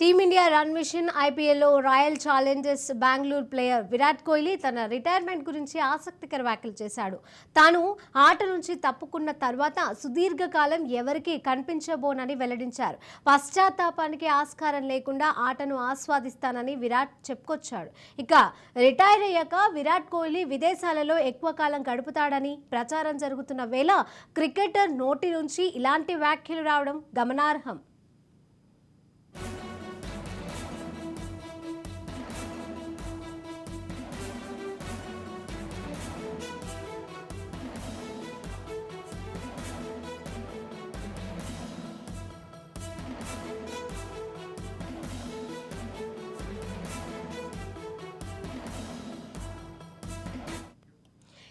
Team India run machine ఐపీఎల్లో royal challengers Bengaluru player Virat Kohli తన retirement గురించి ఆసక్తికర వ్యాఖ్యలు చేశాడు. తాను ఆట నుంచి తప్పుకున్న తర్వాత సుదీర్ఘకాలం ఎవరికీ కనిపించబోనని వెల్లడించారు. పశ్చాత్తాపానికి ఆస్కారం లేకుండా ఆటను ఆస్వాదిస్తానని విరాట్ చెప్పుకొచ్చాడు. ఇక రిటైర్ అయ్యాక విరాట్ కోహ్లీ విదేశాలలో ఎక్కువ కాలం గడుపుతాడని ప్రచారం జరుగుతున్న వేళ క్రికెటర్ నోటి నుంచి ఇలాంటి వ్యాఖ్యలు రావడం గమనార్హం.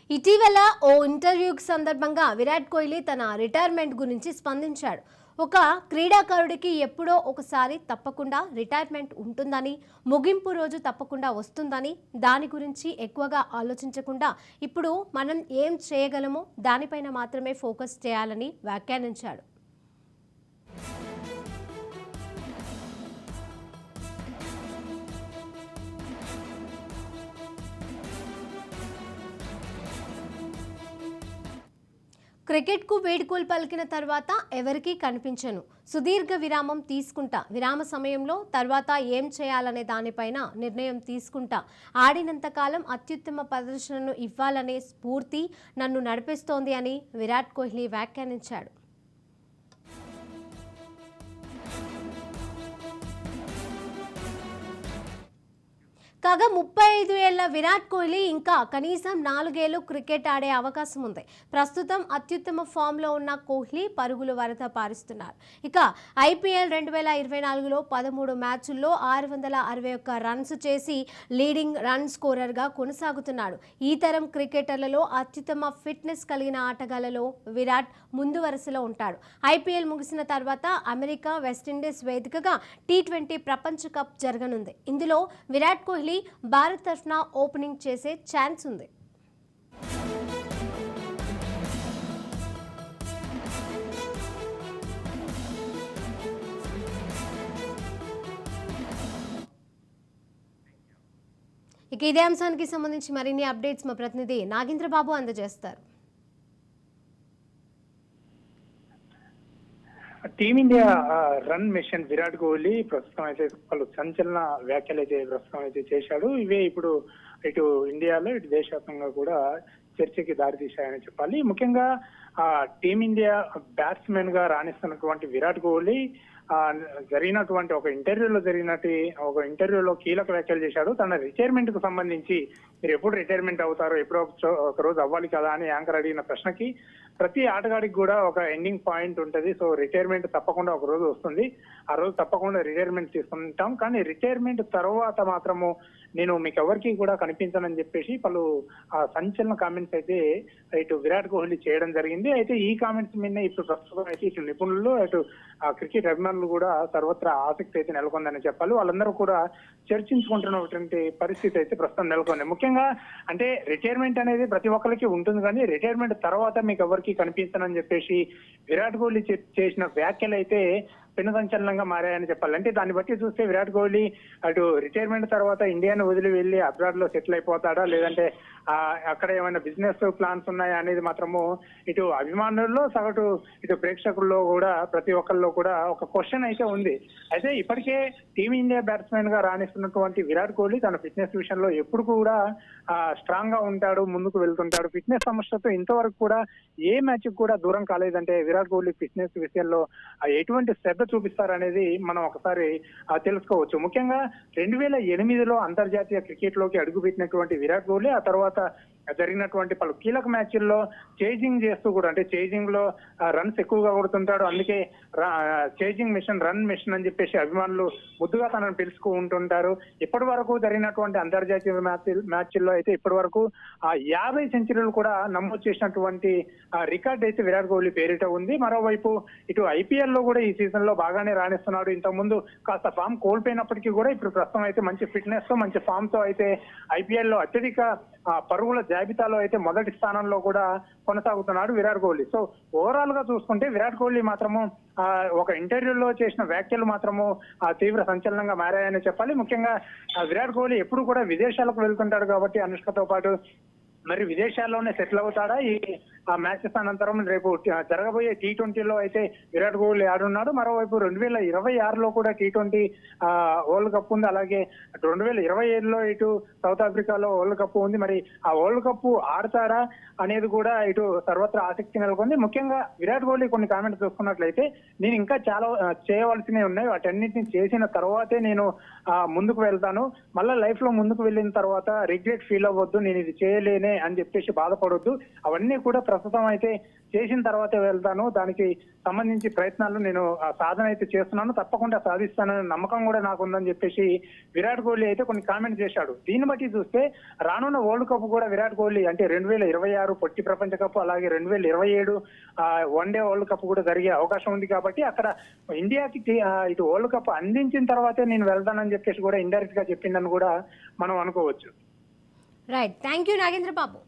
ఇటీవల ఓ ఇంటర్వ్యూకి సందర్భంగా విరాట్ కోహ్లీ తన రిటైర్మెంట్ గురించి స్పందించాడు. ఒక క్రీడాకారుడికి ఎప్పుడో ఒకసారి తప్పకుండా రిటైర్మెంట్ ఉంటుందని ముగింపు రోజు తప్పకుండా వస్తుందని దాని గురించి ఎక్కువగా ఆలోచించకుండా ఇప్పుడు మనం ఏం చేయగలమో దానిపైన మాత్రమే ఫోకస్ చేయాలని వ్యాఖ్యానించాడు. క్రికెట్కు వేడుకోలు పలికిన తర్వాత ఎవరికీ కనిపించను. సుదీర్ఘ విరామం తీసుకుంటా. విరామ సమయంలో తర్వాత ఏం చేయాలనే దానిపైన నిర్ణయం తీసుకుంటా. ఆడినంతకాలం అత్యుత్తమ ప్రదర్శనను ఇవ్వాలనే స్ఫూర్తి నన్ను నడిపిస్తోంది అని విరాట్ కోహ్లీ వ్యాఖ్యానించాడు. కాగా ముప్పై ఐదు ఏళ్ళ విరాట్ కోహ్లీ ఇంకా కనీసం నాలుగేళ్ళు క్రికెట్ ఆడే అవకాశం ఉంది. ప్రస్తుతం అత్యుత్తమ ఫామ్లో ఉన్న కోహ్లీ పరుగులు వరద పారిస్తున్నారు. ఇక ఐపీఎల్ రెండు వేల ఇరవై నాలుగులో పదమూడు మ్యాచ్ల్లో ఆరు వందల అరవై ఒక్క రన్స్ చేసి లీడింగ్ రన్ స్కోరర్గా కొనసాగుతున్నాడు. ఈ తరం క్రికెటర్లలో అత్యుత్తమ ఫిట్నెస్ కలిగిన ఆటగాళ్ళలో విరాట్ ముందు వరుసలో ఉంటాడు. ఐపీఎల్ ముగిసిన తర్వాత అమెరికా వెస్టిండీస్ వేదికగా టీ ట్వంటీ ప్రపంచ కప్ జరగనుంది. ఇందులో విరాట్ కోహ్లీ భారత్ తరఫున ఓపెనింగ్ చేసే ఛాన్స్ ఉంది. ఇక ఇదే అంశానికి సంబంధించి మరిన్ని అప్డేట్స్ మా ప్రతినిధి నాగేంద్ర బాబు అందజేస్తారు. Team India run mission Virat Kohli ప్రస్తుతం అయితే పలు సంచలన వ్యాఖ్యలు అయితే ప్రస్తుతం అయితే చేశాడు. ఇవే ఇప్పుడు ఇటు ఇండియాలో ఇటు దేశవ్యాప్తంగా కూడా చర్చకి దారితీశాయని చెప్పాలి. ముఖ్యంగా టీమిండియా బ్యాట్స్మెన్గా రాణిస్తున్నటువంటి విరాట్ కోహ్లీ ఆ జరిగినటువంటి ఒక ఇంటర్వ్యూలో జరిగినట్టు ఒక ఇంటర్వ్యూలో కీలక వ్యాఖ్యలు చేశాడు. తన రిటైర్మెంట్కు సంబంధించి మీరు ఎప్పుడు రిటైర్మెంట్ అవుతారో ఎప్పుడో ఒక రోజు అవ్వాలి కదా అని యాంకర్ అడిగిన ప్రశ్నకి ప్రతి ఆటగాడికి కూడా ఒక ఎండింగ్ పాయింట్ ఉంటుంది. సో రిటైర్మెంట్ తప్పకుండా ఒక రోజు వస్తుంది. ఆ రోజు తప్పకుండా రిటైర్మెంట్ తీసుకుంటాం. కానీ రిటైర్మెంట్ తర్వాత మాత్రము నేను మీకు ఎవరికి కూడా కనిపించనని చెప్పేసి పలు ఆ, సంచలన కామెంట్స్ అయితే ఇటు విరాట్ కోహ్లీ చేయడం జరిగింది. అయితే ఈ కామెంట్స్ మీద ఇప్పుడు ప్రస్తుతం అయితే ఇటు నిపుణులు అటు క్రికెట్ అభిమానులు కూడా సర్వత్రా ఆసక్తి అయితే నెలకొందని చెప్పాలి. వాళ్ళందరూ కూడా చర్చించుకుంటున్నటువంటి పరిస్థితి అయితే ప్రస్తుతం నెలకొంది. ముఖ్యంగా అంటే రిటైర్మెంట్ అనేది ప్రతి ఒక్కరికి ఉంటుంది కానీ రిటైర్మెంట్ తర్వాత మీకు ఎవరికి కనిపించనని చెప్పేసి విరాట్ కోహ్లీ చే- చేసిన వ్యాఖ్యలు అయితే పెను సంచలనంగా మారాయని చెప్పాలి. అంటే దాన్ని బట్టి చూస్తే విరాట్ కోహ్లీ అటు రిటైర్మెంట్ తర్వాత ఇండియాను వదిలి వెళ్ళి అబ్రాడ్లో సెటిల్ అయిపోతాడా? లేదంటే ఆ, అక్కడ ఏమైనా బిజినెస్ ప్లాన్స్ ఉన్నాయా అనేది మాత్రము ఇటు అభిమానుల్లో సగటు ఇటు ప్రేక్షకుల్లో కూడా ప్రతి ఒక్కరిలో కూడా ఒక క్వశ్చన్ అయితే ఉంది. అయితే ఇప్పటికే టీమిండియా బ్యాట్స్మెన్గా రాణిస్తున్నటువంటి విరాట్ కోహ్లీ తన ఫిట్నెస్ విషయంలో ఎప్పుడు కూడా స్ట్రాంగ్గా ఉంటాడు ముందుకు వెళ్తుంటాడు. ఫిట్నెస్ సమస్యతో ఇంతవరకు కూడా ఏ మ్యాచ్ కూడా దూరం కాలేదంటే విరాట్ కోహ్లీ ఫిట్నెస్ విషయంలో ఎటువంటి శ్రద్ధ చూపిస్తారనేది మనం ఒకసారి తెలుసుకోవచ్చు. ముఖ్యంగా రెండు వేల ఎనిమిదిలో అంతర్జాతీయ క్రికెట్లోకి అడుగుపెట్టినటువంటి విరాట్ కోహ్లీ ఆ తర్వాత జరిగినటువంటి పలు కీలక మ్యాచ్ల్లో చేజింగ్ చేస్తూ కూడా అంటే చేజింగ్లో రన్స్ ఎక్కువగా కొడుతుంటాడు. అందుకే చేజింగ్ మిషన్ రన్ మిషన్ అని చెప్పేసి అభిమానులు ముద్దుగా తనను పిలుచుకు ఉంటుంటారు. ఇప్పటి వరకు జరిగినటువంటి అంతర్జాతీయ మ్యాచ్ మ్యాచ్ల్లో అయితే ఇప్పటి వరకు ఆ యాభై సెంచరీలు కూడా నమోదు చేసినటువంటి రికార్డ్ అయితే విరాట్ కోహ్లీ పేరిట ఉంది. మరోవైపు ఇటు ఐపీఎల్లో కూడా ఈ సీజన్లో బాగానే రాణిస్తున్నాడు. ఇంతకుముందు కాస్త ఫామ్ కోల్పోయినప్పటికీ కూడా ఇప్పుడు ప్రస్తుతం అయితే మంచి ఫిట్నెస్తో మంచి ఫామ్తో అయితే ఐపీఎల్లో అత్యధిక పరుగుల జాబితాలో అయితే మొదటి స్థానంలో కూడా కొనసాగుతున్నాడు విరాట్ కోహ్లీ. సో ఓవరాల్గా చూసుకుంటే విరాట్ కోహ్లీ మాత్రము ఆ, ఒక ఇంటర్వ్యూలో చేసిన వ్యాఖ్యలు మాత్రము ఆ, తీవ్ర సంచలనంగా మారాయని చెప్పాలి. ముఖ్యంగా విరాట్ కోహ్లీ ఎప్పుడు కూడా విదేశాలకు వెళ్తుంటాడు కాబట్టి అనుష్కతో పాటు మరి విదేశాల్లోనే సెటిల్ అవుతాడా? ఈ ఆ మ్యాచెస్ అనంతరం రేపు జరగబోయే టీ ట్వంటీలో అయితే విరాట్ కోహ్లీ ఆడున్నాడు. మరోవైపు రెండు వేల ఇరవై ఆరులో కూడా టీ ట్వంటీ వరల్డ్ కప్ ఉంది. అలాగే రెండు వేల ఇరవై ఏడులో ఇటు సౌత్ ఆఫ్రికాలో వరల్డ్ కప్ ఉంది. మరి ఆ వరల్డ్ కప్ ఆడతారా అనేది కూడా ఇటు సర్వత్రా ఆసక్తి నెలకొంది. ముఖ్యంగా విరాట్ కోహ్లీ కొన్ని కామెంట్స్ చూసుకున్నట్లయితే నేను ఇంకా చాలా చేయవలసినవి ఉన్నాయి. వాటన్నిటిని చేసిన తర్వాతే నేను ముందుకు వెళ్తాను. మళ్ళీ లైఫ్లో ముందుకు వెళ్ళిన తర్వాత రిగ్రెట్ ఫీల్ అవ్వద్దు. నేను ఇది చేయలేనే అని చెప్పేసి బాధపడొద్దు. అవన్నీ కూడా ప్రస్తుతం అయితే చేసిన తర్వాతే వెళ్తాను. దానికి సంబంధించి ప్రయత్నాలు నేను ఆ, సాధన అయితే చేస్తున్నాను. తప్పకుండా సాధిస్తానని నమ్మకం కూడా నాకు ఉందని చెప్పేసి విరాట్ కోహ్లీ అయితే కొన్ని కామెంట్ చేశాడు. దీన్ని బట్టి చూస్తే రానున్న వరల్డ్ కప్ కూడా విరాట్ కోహ్లీ అంటే రెండు వేల ఇరవై ఆరు పొట్టి ప్రపంచ కప్ అలాగే రెండు వేల ఇరవై ఏడు వన్ డే వరల్డ్ కప్ కూడా జరిగే అవకాశం ఉంది కాబట్టి అక్కడ ఇండియాకి ఇటు వరల్డ్ కప్ అందించిన తర్వాతే నేను వెళ్తానని చెప్పేసి కూడా ఇండైరెక్ట్గా చెప్పిందని కూడా మనం అనుకోవచ్చు. Right thank you Nagendra Babu